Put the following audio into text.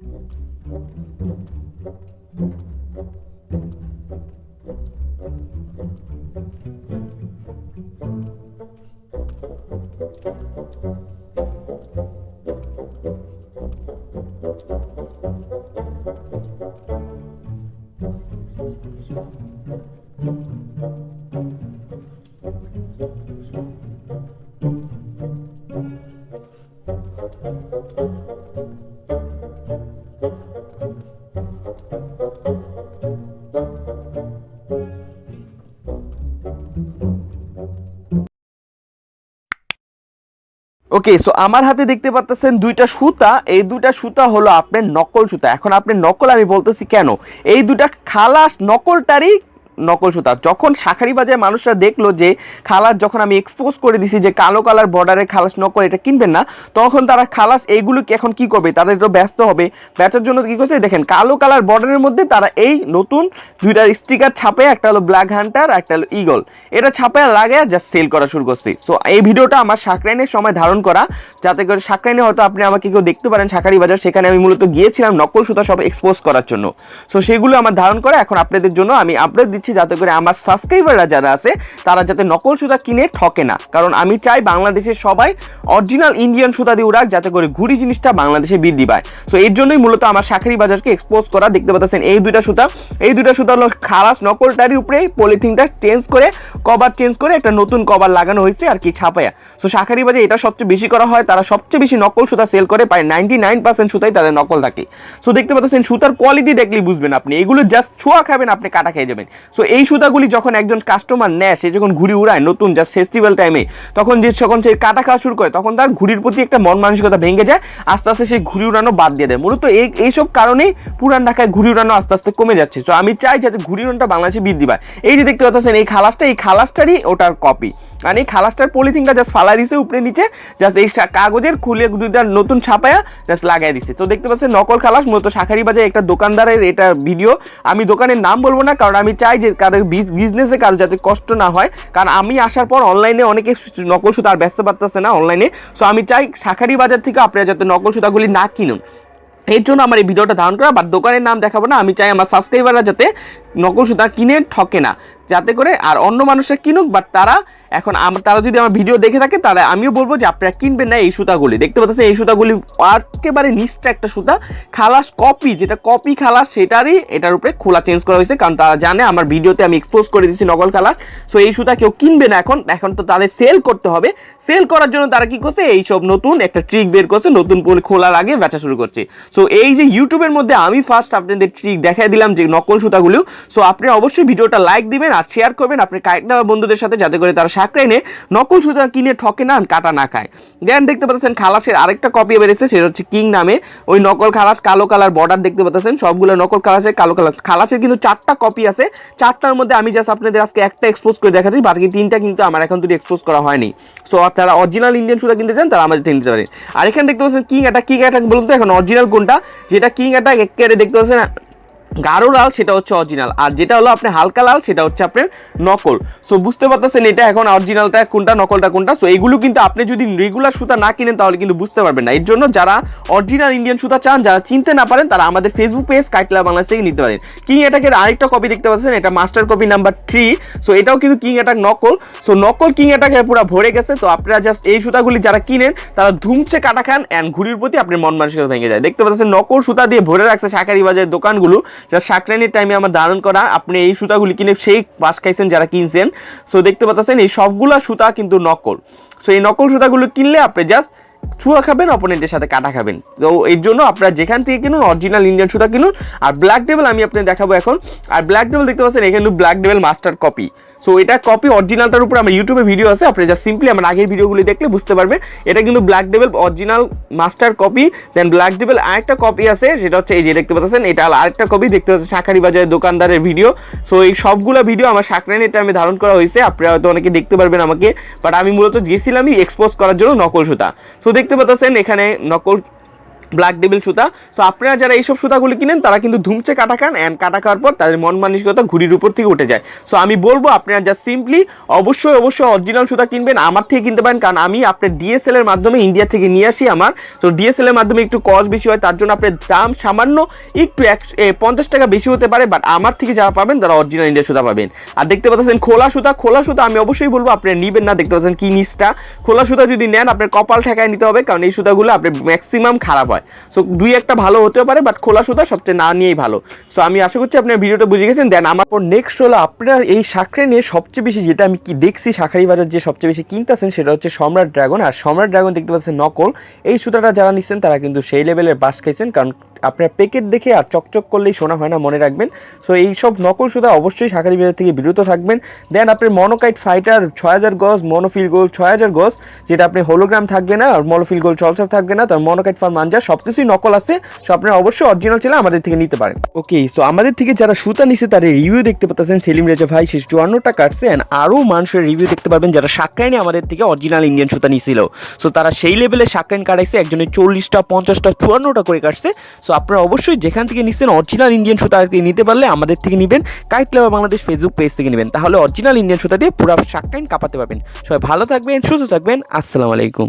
Thank you. Okay so আমার হাতে দেখতে পারতেছেন দুইটা সুতা। এই দুইটা সুতা হলো আপনার নকল সুতা। এখন আপনার নকল আমি বলতেছি কেন? এই দুটা খালাস নকলটারই নকল সুতা। যখন শাখারি বাজারে মানুষরা দেখল যে খালাস যখন আমি এক্সপোজ করে দিছি যে কালো কালার বর্ডারের খালাস নকল এটা কিনবেন না, তখন তারা খালাস এইগুলোকে এখন কি করবে? তাদের তো ব্যস্ত হবে। বেচার জন্য কি করছে? দেখেন, কালো কালার বর্ডারের মধ্যে তারা এই নতুন দুইটা স্টিকার ছাপে, একটা হলো ব্ল্যাক হান্টার একটা হলো ইগল এটা ছাপে লাগে জাস্ট সেল করা শুরু করছি। সো এই ভিডিওটা আমার সাকরাইনের সময় ধারণ করা। যাতে করে সাকরাইনে হয়তো আপনি আমাকে কেউ দেখতে পারেন শাকারি বাজার, সেখানে আমি মূলত গিয়েছিলাম নকল সুতা সব এক্সপোজ করার জন্য। সো সেগুলো আমার ধারণ করে। এখন আপনাদের জন্য আমি আপডেট দিচ্ছি যাতে করে আমার সাবস্ক্রাইবাররা যারা আছে, তারা যাতে নকল সুতা কিনে ঠকে না। কারণ আমি চাই বাংলাদেশের সবাই অরিজিনাল ইন্ডিয়ান সুতা দিয়ে উড়াক, যাতে করে ঘুরি জিনিসটা বাংলাদেশে বৃদ্ধি পায়। সো এর জন্যই মূলত আমার শাখারি বাজারকে এক্সপোজ করা, দেখতে পাচ্ছেন এই দুইটা সুতা। এই দুইটা সুতা হলো খালাস নকলটারির উপরে পলিথিনটা চেঞ্জ করে কভার চেঞ্জ করে একটা নতুন কভার লাগানো হয়েছে আর কি ছাপায়া। সো শাখারি বাজারে এটা সবচেয়ে বেশি করা হয়, তারা সবচেয়ে বেশি নকল সুতা সেল করে, প্রায় নাইনটি নাইন পার্সেন্ট সুতাই তাদের নকল থাকে। সো দেখতে পাচ্ছেন সুতার কোয়ালিটি দেখলেই বুঝবেন আপনি, এগুলো জাস্ট ছোঁয়া খাবেন, আপনি কাটা খেয়ে যাবেন। সো এই সুতাগুলি যখন একজন কাস্টমার নেয়, সে যখন ঘুড়ি উড়ায় নতুন যা ফেস্টিভ্যাল টাইমে তখন যে যখন সে কাটা খাওয়া শুরু করে, তখন তার ঘুড়ির প্রতি একটা মন মানসিকতা ভেঙে যায়, আস্তে আস্তে সেই ঘুড়ি উড়ানো বাদ দিয়ে দেয়। মূলত এই এইসব কারণেই পুরান ঢাকায় ঘুড়ি উড়ানো আস্তে আস্তে কমে যাচ্ছে। তো আমি চাই যাতে ঘুড়ি উড়ানটা বাংলাদেশে বৃদ্ধি পায়। এই যে দেখতে পাচ্ছেন, এই খালাসটা, এই খালাসটারই ওটার কপি আর এই খালাসটার পলিথিনটা জাস্ট ফালা দিছে উপরে নিচে জাস্ট এই কাগজের খুলে দুইটা নতুন ছাপায়া জাস্ট লাগাই দিছে। তো দেখতে পাচ্ছেন নকল খালাস, মূলত শাখারি বাজারে একটা দোকানদারের এটা ভিডিও আমি দোকানের নাম বলব না, কারণ আমি চাই যে কারও বিজনেসে কারও যাতে কষ্ট না হয়। কারণ আমি আসার পর অনলাইনে অনেকে নকল সুতা আর ব্যস্ত পারতেছে না অনলাইনে সো আমি চাই শাখারি বাজার থেকে আপনারা যাতে নকল সুতাগুলি না কিনুন। এর জন্য আমার এই ভিডিওটা ধারণ করা বাট দোকানের নাম দেখাবো না, আমি চাই আমার সাবস্ক্রাইবাররা যাতে নকল সুতা কিনে, ঠকে না। যাতে করে আর অন্য মানুষরা কিনুক বাট তারা এখন আমার তারা যদি আমার ভিডিও দেখে থাকে, তাহলে আমিও বলব যে আপনারা কিনবেন না এই সুতাগুলি। দেখতে পাচ্ছেন এই সুতাগুলি একেবারে নিচটা একটা সুতা। খালাস কপি যেটা কপি খালাস, সেটারই এটার উপরে খোলা চেঞ্জ করা হয়েছে, কারণ তারা জানে আমার ভিডিওতে আমি এক্সপোজ করে দিচ্ছি নকল খালাস। সো এই সুতা কেউ কিনবে না এখন। এখন তো তাদের সেল করতে হবে। সেল করার জন্য তারা কি করছে? এইসব নতুন একটা ট্রিক বের করছে, নতুন পলি খোলার আগে বেচা শুরু করছে। সো এই যে ইউটিউবের মধ্যে আমি ফার্স্ট আপনাদের ট্রিক দেখাই দিলাম যে নকল সুতাগুলো সো আপনি অবশ্যই ভিডিওটা লাইক দিবেন আর শেয়ার করবেন। আপনি কারেক্ট বন্ধুদের সাথে, যাতে করে তারা সাকরাইনে নকল সুতা কিনে ঠকে না, কাটা না খায়। দেন দেখতে পাচ্ছেন খালাসের আরেকটা কপি বেরিয়েছে, সেটা হচ্ছে কিং নামে। ওই নকল খালাস, কালো কালার বর্ডার দেখতে পাচ্ছেন, সবগুলো নকল খালাসের কালো কালার। খালাসের কিন্তু চারটা কপি আছে, চারটার মধ্যে আমি জাস্ট আপনাদের আজকে একটা এক্সপোজ করে দেখাচ্ছি, বাকি তিনটা কিন্তু আমার এখন তুই এক্সপোজ করা হয়নি। সো তারা অরিজিনাল ইন্ডিয়ান সুতা কিনতে চান, তারা আমাদের থেকে নিতে পারেন। আর এখানে দেখতে পাচ্ছেন কিং অ্যাটাক কিং অ্যাটাক বলুন তো এখন অরিজিনাল কোনটা? যেটা কিং অ্যাটাক একেবারে দেখতে পাচ্ছেন গাঢ় লাল, সেটা হচ্ছে অরিজিনাল আর যেটা হলো আপনি হালকা লাল, সেটা হচ্ছে আপনার নকল। সো বুঝতে পারতেছেন এটা এখন অরিজিনালটা কোনটা, নকলটা কোনটা? সো এইগুলো কিন্তু আপনি যদি রেগুলার সুতা না কিনেন, তাহলে কিন্তু বুঝতে পারবেন না। এর জন্য যারা অরিজিনাল ইন্ডিয়ান সুতা চান, যারা চিনতে না পারেন, তারা আমাদের ফেসবুক পেজ কাইটলা বাংলাদেশ থেকে নিতে পারেন। কিং অ্যাটাকের আরেকটা কপি দেখতে পাচ্ছেন, এটা master copy number three so এটাও কিন্তু কিং অ্যাটাক নকল। সো নকল কিং অ্যাটাকে পুরো ভরে গেছে। তো আপনারা জাস্ট এই সুতাগুলি যারা কিনেন, তারা ধুমছে, কাটা খান অ্যান্ড ঘুড়ির প্রতি আপনার মন মানসিকতা ভেঙে যায়। দেখতে পাচ্ছেন, নকল সুতা দিয়ে ভরে রাখছে শাকারি বাজারের দোকানগুলো। যা সাকরাইনের টাইমে আমার ধারণ করা, আপনি এই সুতাগুলি কিনে সেই পাশ খাইছেন যারা কিনছেন। সো দেখতে পাচ্ছেন এই সবগুলা সুতা কিন্তু নকল। সো এই নকল সুতাগুলো কিনলে আপনি জাস্ট ছুয়া খাবেন অপোনেন্টের সাথে কাটা খাবেন। তো এর জন্য আপনারা যেখান থেকে কিনুন অরিজিনাল ইন্ডিয়ান সুতা কিনুন। আর ব্ল্যাক ডেবল আমি আপনাদের দেখাবো এখন। আর ব্ল্যাক ডেবল দেখতে পাচ্ছেন, এখানে ব্ল্যাক ডেবল মাস্টার কপি সো এটা কপি অরিজিনালটার উপর আমার ইউটিউবে ভিডিও আছে। আপনি জাস্ট সিম্পলি আমার আগের ভিডিওগুলি দেখলে বুঝতে পারবেন। এটা কিন্তু black ডেবল original master copy then black ডেবল আরেকটা কপি আছে, সেটা হচ্ছে এই যে দেখতে পাচ্ছেন, এটা আরেকটা কপি দেখতে পাচ্ছেন শাখারি বাজারের দোকানদারের ভিডিও সো এই সবগুলো ভিডিও আমার শাকরানিতে আমি ধারণ করা হয়েছে আপনারা হয়তো অনেকে দেখতে পারবেন আমাকে। বাট আমি মূলত গেছিলামই এক্সপোজ করার জন্য নকল সুতা। সো দেখতে পাচ্ছেন এখানে নকল ব্ল্যাক ডেবিল সুতা। তো আপনারা যারা এইসব সুতাগুলি কিনেন, তারা কিন্তু ধুমচে কাটা খান অ্যান্ড কাটা খাওয়ার পর তাদের মন মানসিকতা ঘুড়ির উপর থেকে উঠে যায়। সো আমি বলব, আপনারা যা সিম্পলি অবশ্যই অবশ্যই অরিজিনাল সুতা কিনবেন, আমার থেকে কিনতে পারেন, কারণ আমি আপনার ডিএসএল এর মাধ্যমে ইন্ডিয়া থেকে নিয়ে আসি আমার। তো ডিএসএল এর মাধ্যমে একটু কস্ট বেশি হয়, তার জন্য আপনার দাম সামান্য একটু এক পঞ্চাশ টাকা বেশি হতে পারে বাট আমার থেকে যারা পাবেন, তারা অরিজিনাল ইন্ডিয়া সুতা পাবেন। আর দেখতে পাচ্ছেন খোলা সুতা খোলা সুতা আমি অবশ্যই বলব, আপনারা নিবেন না, দেখতে পাচ্ছেন কি নিচটা। খোলা সুতা যদি নেন, আপনার কপাল ঠেকায় নিতে হবে, কারণ এই সুতাগুলো আপনার ম্যাক্সিমাম খারাপ হয়। সো দুই একটা ভালো হতেও পারে বাট খোলা সুতা সবচেয়ে না নিয়েই ভালো। সো আমি আশা করছি আপনার ভিডিওটা বুঝে গেছেন। দেন আমার পর নেক্সট হলো আপনার এই শাকরে নিয়ে সবচেয়ে বেশি যেটা আমি কি দেখছি শাখারি বাজার যে সবচেয়ে বেশি কিনতেছেন, সেটা হচ্ছে সম্রাট ড্রাগন। আর সম্রাট ড্রাগন দেখতে পাচ্ছেন নকল। এই সুতাটা যারা নিচ্ছেন, তারা কিন্তু সেই লেভেলের বাস খাইছেন। কারণ আপনার প্যাকেট দেখে আর চকচক করলেই শোনা হয় না, মনে রাখবেন। সো এই সব নকল সুতা অবশ্যই শাকারি বাজার থেকে বিরত থাকবেন। দেন আপনার মনোকাইট ফাইটার ছয় হাজার গজ মনোফিল গোল ছয় হাজার গজ, যেটা আপনি হোলোগ্রাম থাকবে না, আর মনোফিল গোল চলসব থাকবে না, তার মনোকাইট ফার্ম মাঞ্জা সব কিছুই নকল আছে। সো আপনারা অবশ্যই অরিজিনাল ছিল আমাদের থেকে নিতে পারেন। ওকে সো আমাদের থেকে যারা সুতা নিছে তার রিভিউ দেখতে পাচ্ছেন সেলিম রেজা ভাই শেষ চুয়ান্নটা কাটছে and আরও মানুষের রিভিউ দেখতে পারবেন যারা সাকরাইনে আমাদের থেকে অরিজিনাল ইন্ডিয়ান সুতা নিছিল। সো তারা সেই লেভেলে সাকরাইন কাটাইছে, একজনের চল্লিশটা, পঞ্চাশটা, চুয়ান্নটা করে কাটছে। সো আপনারা অবশ্যই যেখান থেকে নিচ্ছেন অরিজিনাল ইন্ডিয়ান সুতা থেকে নিতে পারলে আমাদের থেকে নেবেন। Kite Club Bangladesh Facebook page থেকে নেবেন। তাহলে অরিজিনাল ইন্ডিয়ান সুতা দিয়ে পুরো শাকটাইন কাঁপাতে পারবেন। সবাই ভালো থাকবেন, সুস্থ থাকবেন। আসসালামু আলাইকুম।